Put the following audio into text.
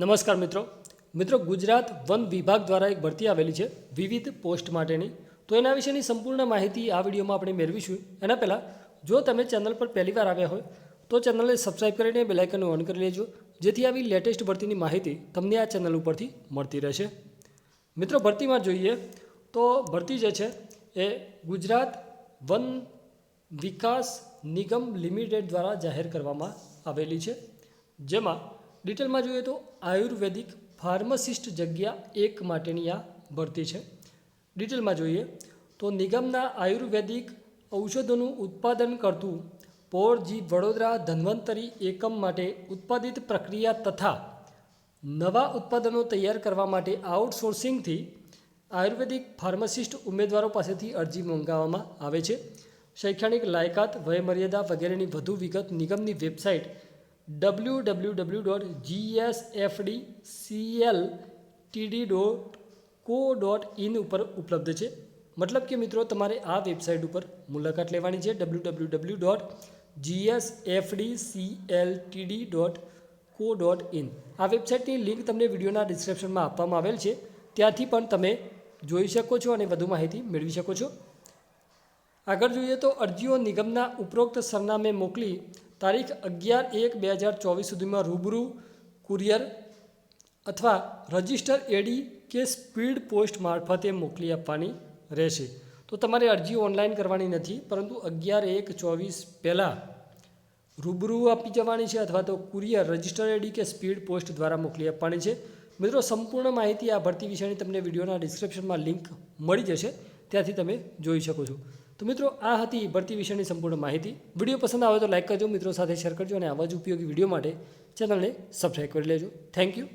નમસ્કાર મિત્રો. મિત્રો, ગુજરાત વન વિભાગ દ્વારા એક ભરતી આવેલી છે વિવિધ પોસ્ટ માટેની. તો એના વિશેની સંપૂર્ણ માહિતી આ વિડીયોમાં આપણે મેળવીશું. એના પહેલાં, જો તમે ચેનલ પર પહેલીવાર આવ્યા હોય, તો ચેનલને સબસ્ક્રાઈબ કરીને બેલાઇકનને ઓન કરી લેજો. જેથી આવી લેટેસ્ટ ભરતીની માહિતી તમને આ ચેનલ ઉપરથી મળતી રહેશે. મિત્રો, ભરતીમાં જોઈએ તો ભરતી જે છે એ ગુજરાત વન વિકાસ નિગમ લિમિટેડ દ્વારા જાહેર કરવામાં આવેલી છે. જેમાં ડિટેલમાં જોઈએ તો આયુર્વેદિક ફાર્માસિસ્ટ જગ્યા એક માટેની આ ભરતી છે. ડિટેલમાં જોઈએ તો નિગમના આયુર્વેદિક ઔષધોનું ઉત્પાદન કરતું પોરજી વડોદરા ધન્વંતરી એકમ માટે ઉત્પાદિત પ્રક્રિયા તથા નવા ઉત્પાદનો તૈયાર કરવા માટે આઉટસોર્સિંગથી આયુર્વેદિક ફાર્માસિસ્ટ ઉમેદવારો પાસેથી અરજી મંગાવવામાં આવે છે. શૈક્ષણિક લાયકાત, વયમર્યાદા વગેરેની વધુ વિગત નિગમની website W W W dot GSFD CL TD dot co dot in ઉપર ઉપલબ્ધ છે. મતલબ કે મિત્રો, તમારે આ વેબસાઇટ ઉપર મુલાકાત લેવાની છે. W W W dot GSFD CL TD dot co dot in આ વેબસાઇટની લિંક તમને વિડીયોના ડિસ્ક્રિપ્શનમાં આપવામાં આવેલ છે. ત્યાંથી પણ તમે જોઈ શકો છો અને વધુ માહિતી મેળવી શકો છો. આગળ જોઈએ તો અરજીઓ નિગમના ઉપરોક્ત સરનામે મોકલી તારીખ અગિયાર એક બે હજાર ચોવીસ સુધીમાં રૂબરૂ કુરિયર અથવા રજિસ્ટર એડી કે સ્પીડ પોસ્ટ મારફતે મોકલી આપવાની રહેશે. તો તમારે અરજી ઓનલાઈન કરવાની નથી, પરંતુ અગિયાર એક ચોવીસ પહેલાં રૂબરૂ આપી જવાની છે અથવા તો કુરિયર રજિસ્ટર એડી કે સ્પીડ પોસ્ટ દ્વારા મોકલી આપવાની છે. મિત્રો, સંપૂર્ણ માહિતી આ ભરતી વિશેની તમને વિડીયોના ડિસ્ક્રિપ્શનમાં લિંક મળી જશે, ત્યાંથી તમે જોઈ શકો છો. તો મિત્રો, આ હતી ભરતી વિશેની સંપૂર્ણ માહિતી. વીડિયો પસંદ આવે તો લાઈક કરજો, મિત્રો સાથે શેર કરજો અને આવા જ ઉપયોગી વીડિયો માટે ચેનલને સબસ્ક્રાઈબ કરી લેજો. Thank you